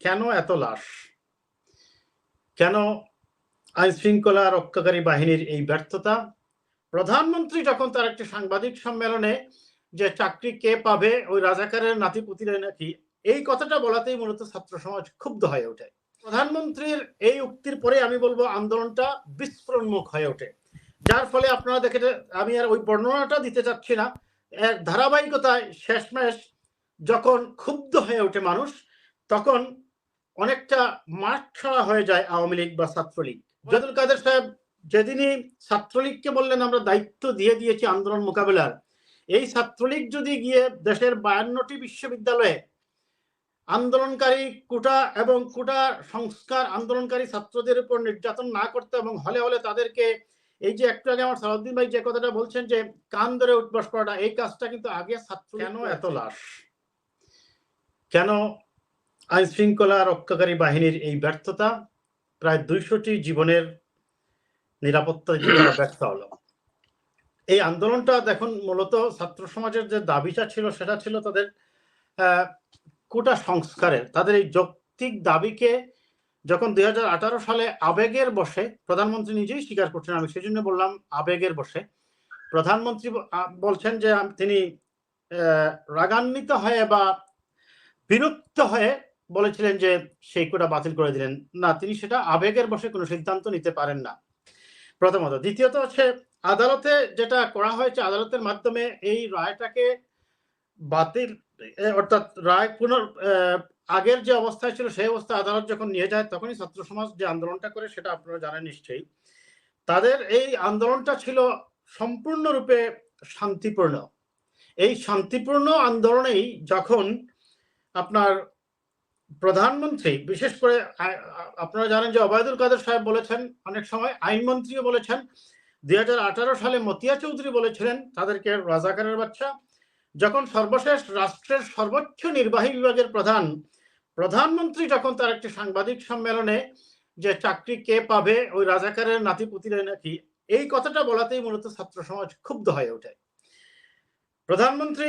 কেন এত লাশ? কেন আইন শৃঙ্খলা রক্ষাকারী বাহিনীর এই ব্যর্থতা? প্রধানমন্ত্রী যখন তার একটি সাংবাদিক সম্মেলনে যে চাকরি কে পাবে, ওই রাজাকারের নাতিপুতিরা নাকি, এই কথাটা বলাতেই মূলত ছাত্র সমাজ ক্ষুব্ধ হয়ে ওঠে। প্রধানমন্ত্রীর এই উক্তির পরে আমি বলব, আন্দোলনটা বিস্ফোরণমুখ হয়ে ওঠে। যার ফলে আপনারা দেখে আমি আর ওই বর্ণনাটা দিতে চাচ্ছি না। এর ধারাবাহিকতায় শেষমেশ যখন ক্ষুব্ধ হয়ে ওঠে মানুষ, তখন অনেকটা মাঠ ছাড়া হয়ে যায় আওয়ামী লীগ বা ছাত্রলীগ। জদুল কাদের সাহেব যেদিনই ছাত্রলীগকে বললেন আমরা দায়িত্ব দিয়ে দিয়েছি আন্দোলন মোকাবেলার এই ছাত্রলীগ যদি গিয়ে দেশের বায়ান্নটি বিশ্ববিদ্যালয়ে আন্দোলনকারী কুটা এবং কুটা সংস্কার আন্দোলনকারী ছাত্রদের উপর নির্যাতন না করতে এবং হলে হলে তাদেরকে এই যে একটু আগে আমার সালাউদ্দিন ভাই যে কথাটা বলছেন যে কান ধরে উঠবাস করাটা এই কাজটা কিন্তু আগে ছাত্র কেন এত লাশ? কেন আইন শৃঙ্খলা রক্ষাকারী বাহিনীর এই ব্যর্থতা প্রায় দুইশোটি জীবনের নিরাপত্তা ব্যর্থ হলো। এই আন্দোলনটা দেখুন, মূলত ছাত্র সমাজের যে দাবিটা ছিল, সেটা ছিল তাদের কোটা সংস্কারের। তাদের এই যৌক্তিক দাবিকে যখন দুই হাজার আঠারো সালে আবেগের বসে প্রধানমন্ত্রী নিজেই স্বীকার করছেন, আমি সেই জন্য বললাম আবেগের বসে। প্রধানমন্ত্রী বলছেন যে তিনি রাগান্বিত হয়ে বা বিরক্ত হয়ে বলেছিলেন যে সেই কোটা বাতিল করে দিলেন। না, তিনি সেটা আবেগের বসে কোনো সিদ্ধান্ত নিতে পারেন না। প্রথমত। দ্বিতীয়ত হচ্ছে, আদালতে যেটা করা হয়েছে, আদালতের মাধ্যমে এই রায়টাকে বাতিল অর্থাৎ রায় পুনর আগের যে অবস্থায় ছিল সেই অবস্থা আদালত যখন নিয়ে যায়, তখনই ছাত্র সমাজ যে আন্দোলনটা করে সেটা আপনারা জানেন নিশ্চয়ই, তাদের এই আন্দোলনটা ছিল সম্পূর্ণরূপে শান্তিপূর্ণ। এই শান্তিপূর্ণ আন্দোলনেই যখন আপনার প্রধানমন্ত্রী, বিশেষ করে আপনারা জানেন যে অবায়দুল কাদের সাহেব বলেছেন অনেক সময়, আইনমন্ত্রীও বলেছেন, দুই হাজার আঠারো সালে মতিয়া চৌধুরী বলেছিলেন তাদেরকে রাজাকারের বাচ্চা। যখন সর্বশেষ রাষ্ট্রের সর্বোচ্চ নির্বাহী বিভাগের প্রধান, প্রধানমন্ত্রী যখন তার একটি সাংবাদিক সম্মেলনে যে চাকরি কে পাবে, ওই রাজাকারের নাতিপুতিরা নাকি, এই কথাটা বলাতেই মূলত ছাত্র সমাজ ক্ষুব্ধ হয়ে ওঠে। প্রধানমন্ত্রী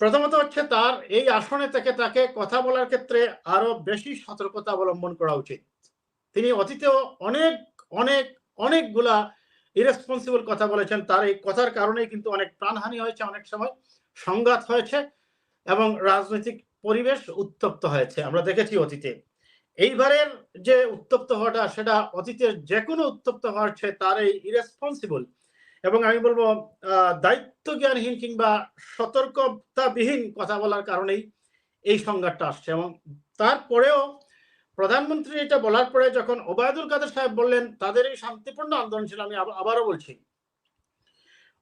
প্রথমত হচ্ছে তার এই আসনে থেকে তাকে কথা বলার ক্ষেত্রে আরও বেশি সতর্কতা অবলম্বন করা উচিত। তিনি অতীতেও অনেক অনেক, অনেকগুলা ইরেসপন্সিবল কথা বলেছেন। তার এই কথার কারণে কিন্তু অনেক প্রাণহানি হয়েছে অনেক সময়, সংঘাত হয়েছে এবং রাজনৈতিক পরিবেশ উত্তপ্ত হয়েছে। আমরা দেখেছি অতীতে। এইবারের যে উত্তপ্ত হওয়াটা, সেটা অতীতের যে কোনো উত্তপ্ত হওয়ার চেয়ে তার এই ইরেসপন্সিবল এবং আমি বলব দায়িত্ব জ্ঞানহীন কিংবা সতর্কতাবিহীন কথা বলার কারণেই এই সংঘাতটা আসছে। এবং তারপরেও প্রধানমন্ত্রী এটা বলার পরে যখন ওবায়দুল কাদের সাহেব বললেন, তাদের এই শান্তিপূর্ণ আন্দোলন ছিল, আমি আবারও বলছি।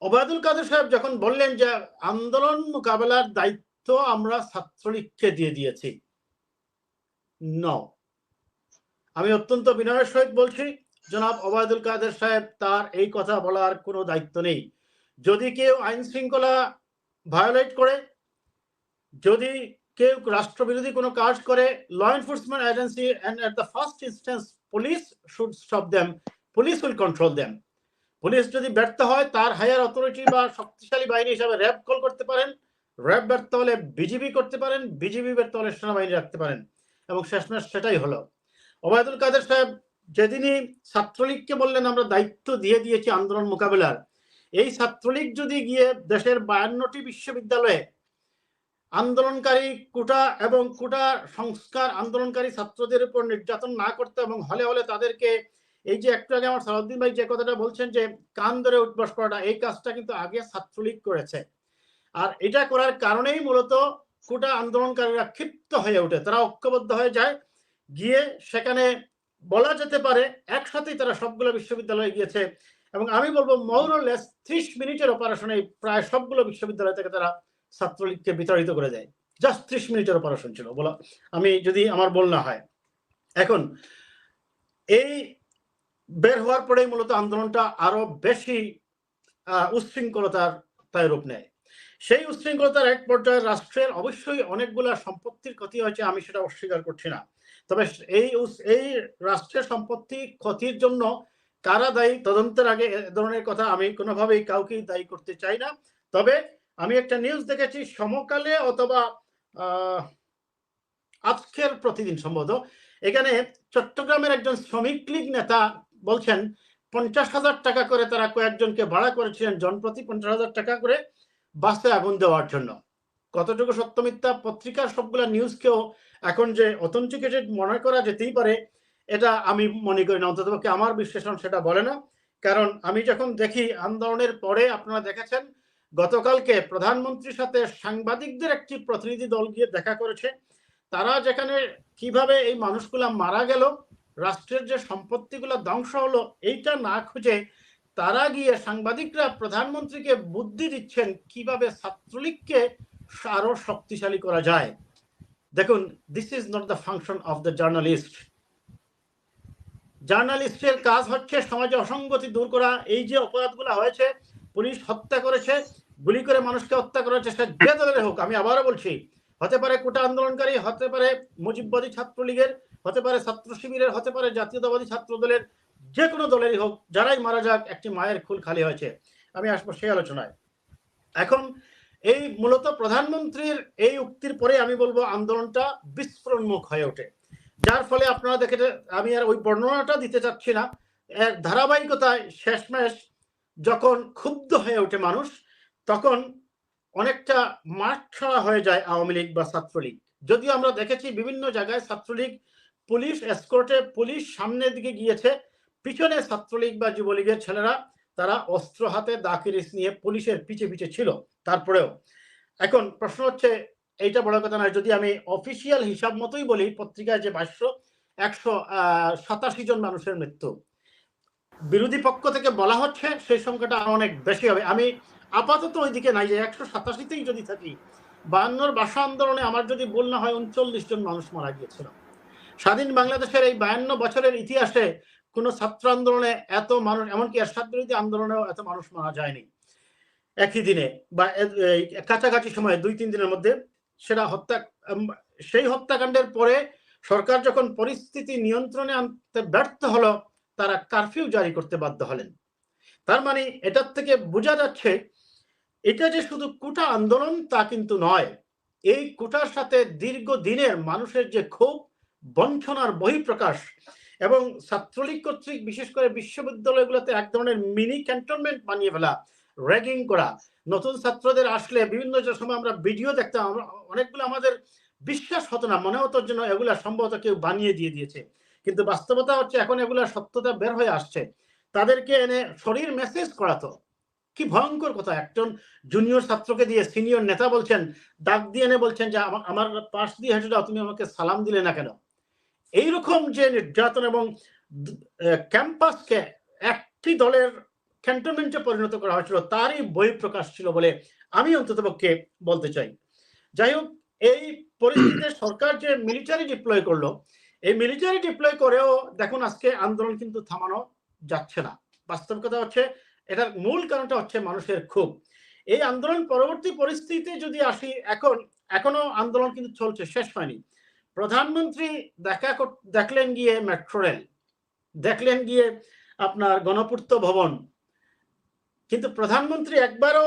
ওবায়দুল কাদের সাহেব যখন বললেন যে আন্দোলন মোকাবেলার দায়িত্ব আমরা ছাত্রলীগকে দিয়ে দিয়েছি ন আমি অত্যন্ত বিনয়ের সহিত বলছি জনাব ওবায়দুল কাদের সাহেব, তার এই কথা বলার কোনো দায়িত্ব নেই। যদি কেউ আইন শৃঙ্খলা ভায়োলেট করে, যদি কেউ রাষ্ট্রবিরোধী কোনো কাজ করে law enforcement agency and at the first instance police should stop them police will control them police যদি ব্যর্থ হয়, তার হায়ার অথরিটি বা শক্তিশালী বাহিনী হিসাবে র্যাব কল করতে পারেন। র্যাব ব্যর্থ হলে বিজিবি করতে পারেন। বিজিবি ব্যর্থ হলে সেনাবাহিনী রাখতে পারেন। এবং শেষমেশ সেটাই হলো। ওবায়দুল কাদের সাহেব যেদিনই ছাত্রলীগকে বললেন, আমরা দায়িত্ব দিয়ে দিয়েছি আন্দোলন মোকাবেলার। এই ছাত্রলীগ যদি গিয়ে দেশের বায়ান্নটি বিশ্ববিদ্যালয়ে আন্দোলনকারী কুটা এবং কুটা সংস্কার আন্দোলনকারী ছাত্রদের উপর নির্যাতন না করতে এবং হলে হলে তাদেরকে এই যে একটু আগে আমার সালাউদ্দিন ভাই যে কথাটা বলছেন যে কান ধরে উঠবাস করাটা, এই কাজটা কিন্তু আগে ছাত্রলীগ করেছে। আর এটা করার কারণেই মূলত কুটা আন্দোলনকারীরা ক্ষিপ্ত হয়ে ওঠে। তারা ঐক্যবদ্ধ হয়ে যায়। গিয়ে সেখানে বলা যেতে পারে, একসাথেই তারা সবগুলো বিশ্ববিদ্যালয়ে গিয়েছে এবং আমি বলব মৌরলেস ত্রিশ মিনিটের অপারেশনে প্রায় সবগুলো বিশ্ববিদ্যালয় থেকে তারা ছাত্রলীগকে বিতাড়িত করে দেয়। জাস্ট ত্রিশ মিনিটের অপারেশন ছিল বলা, আমি যদি আমার বল না হয়। এখন, এই বের হওয়ার পরেই মূলত আন্দোলনটা আরও বেশি উচ্ছৃঙ্খলতার তাই রূপ নেয়। সেই উচ্ছৃঙ্খলতার এক পর্যায়ে রাষ্ট্রের অবশ্যই অনেকগুলা সম্পত্তির ক্ষতি হয়েছে, আমি সেটা অস্বীকার করছি না। তবে এই এই রাষ্ট্রের সম্পত্তি ক্ষতির জন্য কারা দায়ী, তদন্তের আগে এ ধরনের কথা আমি কোনোভাবেই কাউকেই দায়ী করতে চাই না। তবে আমি একটা নিউজ দেখেছি, সমকালে অথবা আজকের প্রতিদিন সম্ভবত, এখানে চট্টগ্রামের একজন শ্রমিক লীগ নেতা বলছেন, পঞ্চাশ হাজার টাকা করে তারা কয়েকজনকে ভাড়া করেছিলেন, জনপ্রতি পঞ্চাশ হাজার টাকা করে। বাসে আগুন দেওয়ার জন্য। কতটুকু সত্য মিথ্যা পত্রিকার সবগুলা নিউজকেও এখন যে অথেন্টিকেটেড মনে করা যেতেই পারে, এটা আমি মনে করি না অন্তত আমার বিশ্লেষণ সেটা বলে না। কারণ আমি যখন দেখি আন্দোলনের পরে আপনারা দেখেছেন, গতকালকে প্রধানমন্ত্রীর সাথে সাংবাদিকদের একটি প্রতিনিধি দল গিয়ে দেখা করেছে। তারা যেখানে কীভাবে এই মানুষগুলা মারা গেল, রাষ্ট্রের যে সম্পত্তিগুলো ধ্বংস হলো, এইটা না খুঁজে তারা গিয়ে সাংবাদিকরা প্রধানমন্ত্রীকে বুদ্ধি দিচ্ছেন কীভাবে ছাত্রলীগকে আরও শক্তিশালী করা যায়। দেখুন this is not the function of the journalist জার্নালিস্টের কাজ হচ্ছে সমাজে অসঙ্গতি দূর করা। এই যে অপরাধগুলো হয়েছে, পুলিশ হত্যা করেছে, গুলি করে মানুষকে হত্যা করার চেষ্টা যে দলের হোক, আমি আবারও বলছি, হতে পারে কোটা আন্দোলনকারী, হতে পারে মুজিববাদী ছাত্রলীগের, হতে পারে ছাত্র শিবিরের হতে পারে জাতীয়তাবাদী ছাত্র দলের যে কোনো দলেরই হোক, যারাই মারা যাক, একটি মায়ের খুল খালি হয়েছে। আমি আসব সেই আলোচনায়। এখন এই মূলত প্রধানমন্ত্রীর এই উক্তির পরে আমি বলব, আন্দোলনটা বিস্ফোরণমুখ হয়ে ওঠে। যার ফলে আপনারা দেখে আমি আর ওই বর্ণনাটা দিতে চাচ্ছি না। এর ধারাবাহিকতায় শেষমেশ যখন ক্ষুব্ধ হয়ে ওঠে মানুষ, তখন অনেকটা মাঠ ছাড়া হয়ে যায় আওয়ামী লীগ বা ছাত্রলীগ। যদিও আমরা দেখেছি বিভিন্ন জায়গায় ছাত্রলীগ পুলিশ এসকোর্টে পুলিশ সামনের দিকে গিয়েছে পিছনে ছাত্রলীগ বা যুবলীগের ছেলেরা, তারা অস্ত্র হাতে দাকিরিস নিয়ে পুলিশের পিছে পিছে ছিল। তারপরেও এখন প্রশ্ন হচ্ছে, এইটা বড় কথা নয়, যদি আমি অফিসিয়াল হিসাব মতোই বলি, পত্রিকায় যে ভাষ্য একশো সাতাশি জন মানুষের মৃত্যু। বিরোধী পক্ষ থেকে বলা হচ্ছে সেই সংখ্যাটা অনেক বেশি হবে। আমি আপাতত ওইদিকে নাই, যে একশো সাতাশিতেই যদি থাকি, বায়ান্নর ভাষা আন্দোলনে আমার যদি ভুল না হয়, উনচল্লিশ জন মানুষ মারা গিয়েছিল। স্বাধীন বাংলাদেশের এই বায়ান্ন বছরের ইতিহাসে কোনো ছাত্র আন্দোলনে এত মানুষ, এমনকি এরশাদ বিরোধী আন্দোলনেও এত মানুষ মারা যায়নি। একই দিনে বা কাছাকাছি সময়ে দুই তিন দিনের মধ্যে সেটা হত্যা সেই হত্যাকাণ্ডের পরে সরকার যখন পরিস্থিতি নিয়ন্ত্রণে আনতে ব্যর্থ হলো, তারা কারফিউ জারি করতে বাধ্য হলেন। তার মানে এটার থেকে বোঝা যাচ্ছে, এটা যে শুধু কুটা আন্দোলন তা কিন্তু নয়। এই কুটার সাথে দীর্ঘ দিনের মানুষের যে ক্ষোভ, বঞ্চনার বহিঃপ্রকাশ এবং ছাত্রলীগ কর্তৃক বিশেষ করে বিশ্ববিদ্যালয়গুলোতে এক ধরনের মিনি ক্যান্টনমেন্ট বানিয়ে ফেলা, র্যাগিং করা। নতুন ছাত্রদের আসলে বিভিন্ন যে সময় আমরা ভিডিও দেখতাম অনেকগুলো আমাদের বিশ্বাস হতো না, মনে হতো যেন এগুলা সম্ভবত কেউ বানিয়ে দিয়ে দিয়েছে। কিন্তু বাস্তবতা হচ্ছে এখন এগুলা সত্যতা বের হয়ে আসছে। তাদেরকে এনে শরীর মেসেজ করাতো। কি ভয়ঙ্কর কথা, একজন জুনিয়র ছাত্রকে দিয়ে সিনিয়র নেতা বলছেন, ডাক দিয়ে এনে বলছেন যে আমার পাশ দিয়ে হেঁটে তুমি আমাকে সালাম দিলে না কেন? এইরকম যে নির্যাতন এবং ক্যাম্পাসকে একটি দলের ক্যান্টনমেন্টে পরিণত করা হয়েছিল, তারই বই প্রকাশ ছিল বলে আমি অন্ততপক্ষে বলতে চাই। যাই হোক, এই পরিস্থিতিতে সরকার যে মিলিটারি ডিপ্লয় করল, এই মিলিটারি ডিপ্লয় করেও দেখুন আজকে আন্দোলন কিন্তু থামানো যাচ্ছে না। বাস্তব কথা হচ্ছে, এটার মূল কারণটা হচ্ছে মানুষের ক্ষোভ। এই আন্দোলন পরবর্তী পরিস্থিতিতে যদি আসি, এখন, এখনও আন্দোলন কিন্তু চলছে, শেষ হয়নি। প্রধানমন্ত্রী দেখা দেখলেন গিয়ে মেট্রো রেল দেখলেন গিয়ে আপনার গণপূর্ত ভবন। কিন্তু প্রধানমন্ত্রী একবারও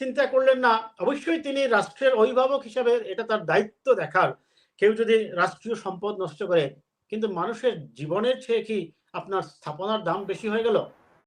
চিন্তা করলেন না। অবশ্যই তিনি রাষ্ট্রের অভিভাবক হিসাবে এটা তার দায়িত্ব দেখার। কেউ যদি রাষ্ট্রীয় সম্পদ নষ্ট করে, কিন্তু মানুষের জীবনের চেয়ে কি আপনার স্থাপনার দাম বেশি হয়ে গেল?